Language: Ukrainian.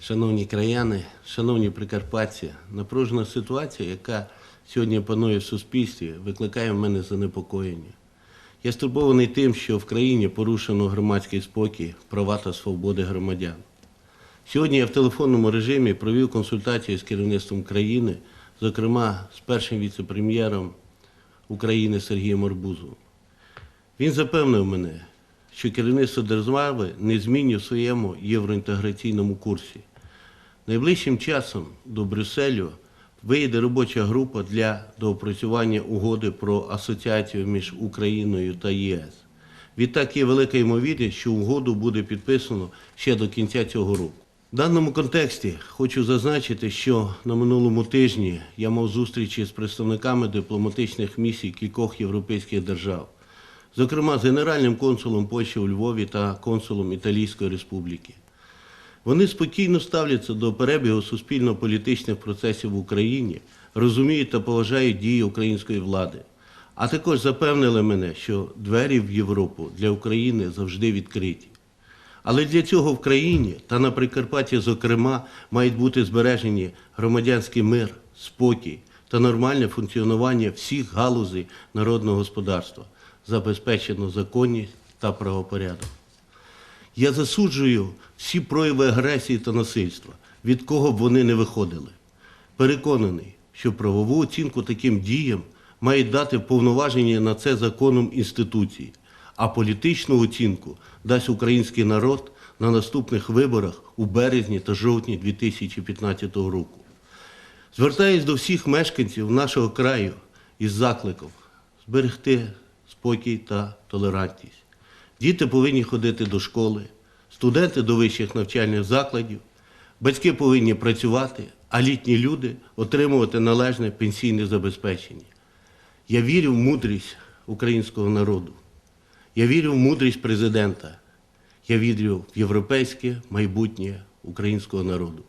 Шановні краяни, шановні прикарпатці, напружена ситуація, яка сьогодні панує в суспільстві, викликає в мене занепокоєння. Я стурбований тим, що в країні порушено громадський спокій, права та свободи громадян. Сьогодні я в телефонному режимі провів консультацію з керівництвом країни, зокрема з першим віце-прем'єром України Сергієм Арбузовим. Він запевнив мене, що керівництво держави не змінює в своєму євроінтеграційному курсі. Найближчим часом до Брюсселю виїде робоча група для доопрацювання угоди про асоціацію між Україною та ЄС. Відтак є велика ймовірність, що угоду буде підписано ще до кінця цього року. В даному контексті хочу зазначити, що на минулому тижні я мав зустрічі з представниками дипломатичних місій кількох європейських держав, зокрема з генеральним консулом Польщі у Львові та консулом Італійської Республіки. Вони спокійно ставляться до перебігу суспільно-політичних процесів в Україні, розуміють та поважають дії української влади. А також запевнили мене, що двері в Європу для України завжди відкриті. Але для цього в країні та на Прикарпатті, зокрема, мають бути збережені громадянський мир, спокій та нормальне функціонування всіх галузей народного господарства, забезпечено законність та правопорядок. Я засуджую всі прояви агресії та насильства, від кого б вони не виходили. Переконаний, що правову оцінку таким діям мають дати повноваження на це законом інституції, а політичну оцінку дасть український народ на наступних виборах у березні та жовтні 2015 року. Звертаюсь до всіх мешканців нашого краю із закликом зберегти спокій та толерантність. Діти повинні ходити до школи, студенти до вищих навчальних закладів, батьки повинні працювати, а літні люди отримувати належне пенсійне забезпечення. Я вірю в мудрість українського народу. Я вірю в мудрість президента. Я вірю в європейське майбутнє українського народу.